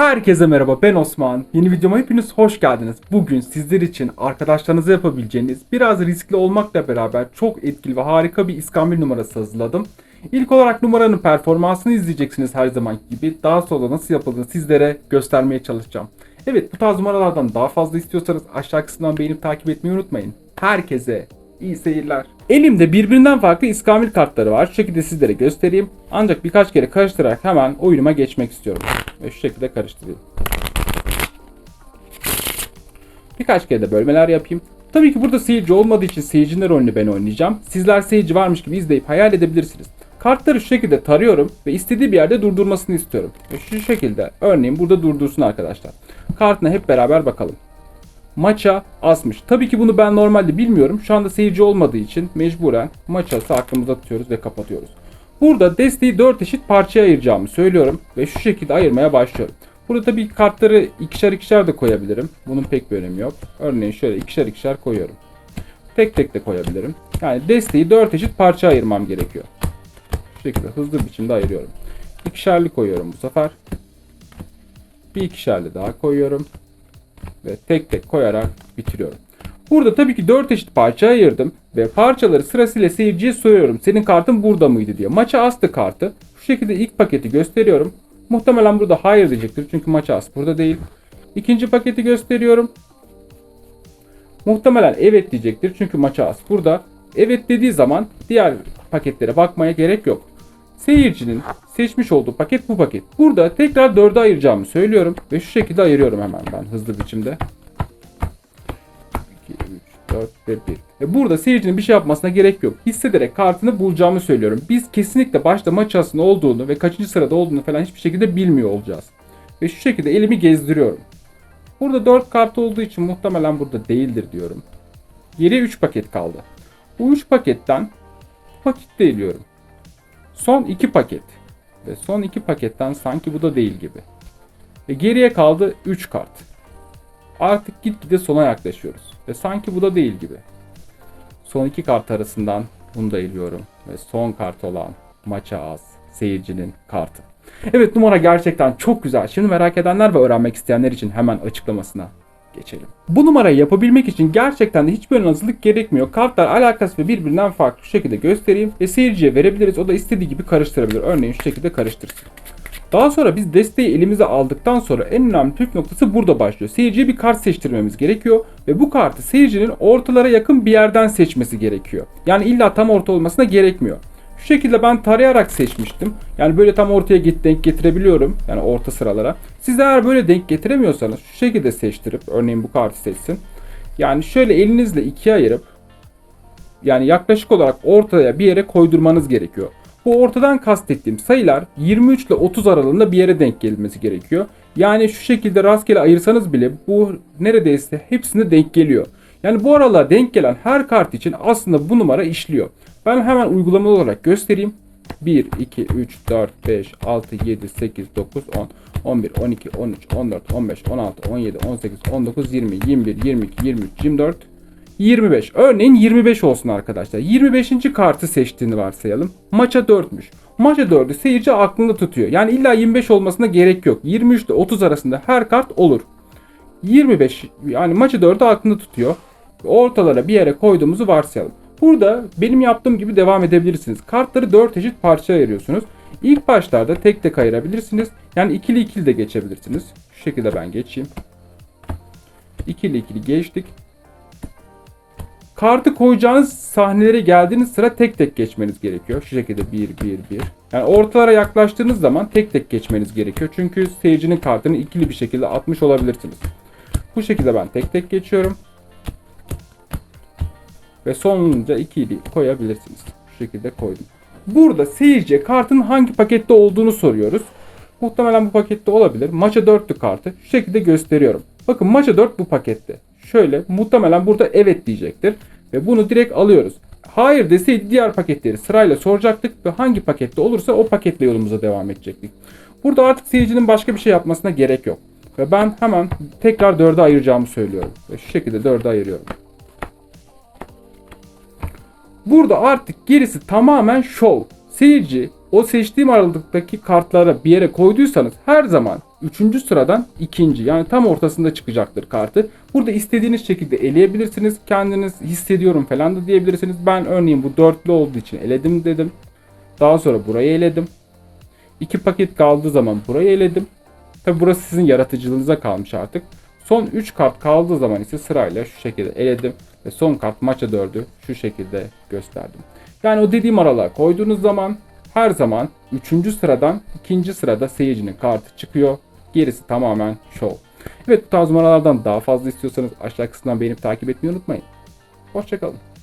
Herkese merhaba ben Osman. Yeni videoma hepiniz hoş geldiniz. Bugün sizler için arkadaşlarınıza yapabileceğiniz biraz riskli olmakla beraber çok etkili ve harika bir iskambil numarası hazırladım. İlk olarak numaranın performansını izleyeceksiniz her zaman gibi. Daha sonra nasıl yapıldığını sizlere göstermeye çalışacağım. Evet bu tarz numaralardan daha fazla istiyorsanız aşağı kısımdan beğenip takip etmeyi unutmayın. Herkese iyi seyirler. Elimde birbirinden farklı iskambil kartları var. Şu şekilde sizlere göstereyim. Ancak birkaç kere karıştırarak hemen oyunuma geçmek istiyorum. Ve şu şekilde karıştırayım. Birkaç kere de bölmeler yapayım. Tabii ki burada seyirci olmadığı için seyircinin rolünü ben oynayacağım. Sizler seyirci varmış gibi izleyip hayal edebilirsiniz. Kartları şu şekilde tarıyorum ve istediği bir yerde durdurmasını istiyorum. Ve şu şekilde örneğin burada durdursun arkadaşlar. Kartına hep beraber bakalım. Maça asmış. Tabii ki bunu ben normalde bilmiyorum. Şu anda seyirci olmadığı için mecburen maçası aklımıza tutuyoruz ve kapatıyoruz. Burada desteği 4 eşit parçaya ayıracağımı söylüyorum ve şu şekilde ayırmaya başlıyorum. Burada tabii kartları ikişer ikişer de koyabilirim. Bunun pek bir önemi yok. Örneğin şöyle ikişer ikişer koyuyorum. Tek tek de koyabilirim. Yani desteği 4 eşit parça ayırmam gerekiyor. Şu şekilde hızlı biçimde ayırıyorum. İkişerli koyuyorum bu sefer. Bir ikişerli daha koyuyorum. Ve tek tek koyarak bitiriyorum. Burada tabii ki 4 eşit parça ayırdım ve parçaları sırasıyla seyirciye soruyorum. Senin kartın burada mıydı diye. Maça astı kartı. Şu şekilde ilk paketi gösteriyorum. Muhtemelen burada hayır diyecektir çünkü maça as burada değil. İkinci paketi gösteriyorum. Muhtemelen evet diyecektir çünkü maça as burada. Evet dediği zaman diğer paketlere bakmaya gerek yok. Seyircinin seçmiş olduğu paket bu paket. Burada tekrar 4'e ayıracağımı söylüyorum ve şu şekilde ayırıyorum hemen ben hızlı biçimde. 2, 3, 4 ve 1. E burada seyircinin bir şey yapmasına gerek yok. Hissederek kartını bulacağımı söylüyorum. Biz kesinlikle başta maç aslında olduğunu ve kaçıncı sırada olduğunu falan hiçbir şekilde bilmiyor olacağız. Ve şu şekilde elimi gezdiriyorum. Burada 4 kart olduğu için muhtemelen burada değildir diyorum. Geriye 3 paket kaldı. Bu 3 paketten paket eliyorum. Son 2 paket. Ve son 2 paketten sanki bu da değil gibi. Ve geriye kaldı 3 kart. Artık gitgide sona yaklaşıyoruz. Ve sanki bu da değil gibi. Son 2 kart arasından bunu da eliyorum. Ve son kart olan maça az seyircinin kartı. Evet numara gerçekten çok güzel. Şimdi merak edenler ve öğrenmek isteyenler için hemen açıklamasına geçelim. Bu numarayı yapabilmek için gerçekten de hiçbir hazırlık gerekmiyor. Kartlar alakası ve birbirinden farklı şu şekilde göstereyim ve seyirciye verebiliriz. O da istediği gibi karıştırabilir. Örneğin şu şekilde karıştırsın. Daha sonra biz desteği elimize aldıktan sonra en önemli püf noktası burada başlıyor. Seyirciye bir kart seçtirmemiz gerekiyor ve bu kartı seyircinin ortalara yakın bir yerden seçmesi gerekiyor. Yani illa tam orta olmasına gerekmiyor. Şu şekilde ben tarayarak seçmiştim. Yani böyle tam ortaya git denk getirebiliyorum. Yani orta sıralara. Siz eğer böyle denk getiremiyorsanız şu şekilde seçtirip örneğin bu kartı seçsin. Yani şöyle elinizle ikiye ayırıp yani yaklaşık olarak ortaya bir yere koydurmanız gerekiyor. Bu ortadan kastettiğim sayılar 23 ile 30 aralığında bir yere denk gelmesi gerekiyor. Yani şu şekilde rastgele ayırsanız bile bu neredeyse hepsine denk geliyor. Yani bu aralığa denk gelen her kart için aslında bu numara işliyor. Ben hemen uygulamalı olarak göstereyim. 1, 2, 3, 4, 5, 6, 7, 8, 9, 10, 11, 12, 13, 14, 15, 16, 17, 18, 19, 20, 21, 22, 23, 24, 25. Örneğin 25 olsun arkadaşlar. 25. kartı seçtiğini varsayalım. Maça 4'müş. Maça 4'ü seyirci aklında tutuyor. Yani illa 25 olmasına gerek yok. 23 ile 30 arasında her kart olur. 25 yani maçı 4'ü aklında tutuyor. Ortalara bir yere koyduğumuzu varsayalım. Burada benim yaptığım gibi devam edebilirsiniz. Kartları 4 eşit parçaya ayırıyorsunuz. İlk başlarda tek tek ayırabilirsiniz. Yani ikili ikili de geçebilirsiniz. Şu şekilde ben geçeyim. İkili ikili geçtik. Kartı koyacağınız sahnelere geldiğiniz sıra tek tek geçmeniz gerekiyor. Şu şekilde 1 1 1. Yani ortalara yaklaştığınız zaman tek tek geçmeniz gerekiyor. Çünkü seyircinin kartını ikili bir şekilde atmış olabilirsiniz. Bu şekilde ben tek tek geçiyorum. Ve sonunca ikili koyabilirsiniz. Şu şekilde koydum. Burada seyirciye kartın hangi pakette olduğunu soruyoruz. Muhtemelen bu pakette olabilir. Maça 4'lü kartı. Şu şekilde gösteriyorum. Bakın maça 4 bu pakette. Şöyle muhtemelen burada evet diyecektir. Ve bunu direkt alıyoruz. Hayır deseydi diğer paketleri sırayla soracaktık ve hangi pakette olursa o paketle yolumuza devam edecektik. Burada artık seyircinin başka bir şey yapmasına gerek yok. Ve ben hemen tekrar 4'e ayıracağımı söylüyorum. Ve şu şekilde 4'e ayırıyorum. Burada artık gerisi tamamen şov. Seyirci o seçtiğim aralıktaki kartlara bir yere koyduysanız her zaman üçüncü sıradan ikinci yani tam ortasında çıkacaktır kartı. Burada istediğiniz şekilde eleyebilirsiniz. Kendiniz hissediyorum falan da diyebilirsiniz. Ben örneğin bu dörtlü olduğu için eledim dedim. Daha sonra burayı eledim. İki paket kaldığı zaman burayı eledim. Tabi burası sizin yaratıcılığınıza kalmış artık. Son 3 kart kaldığı zaman ise sırayla şu şekilde eledim. Ve son kart maça 4'ü şu şekilde gösterdim. Yani o dediğim aralığa koyduğunuz zaman her zaman 3. sıradan 2. sırada seyircinin kartı çıkıyor. Gerisi tamamen şov. Evet bu tarz numaralardan daha fazla istiyorsanız aşağı kısımdan beğenip takip etmeyi unutmayın. Hoşçakalın.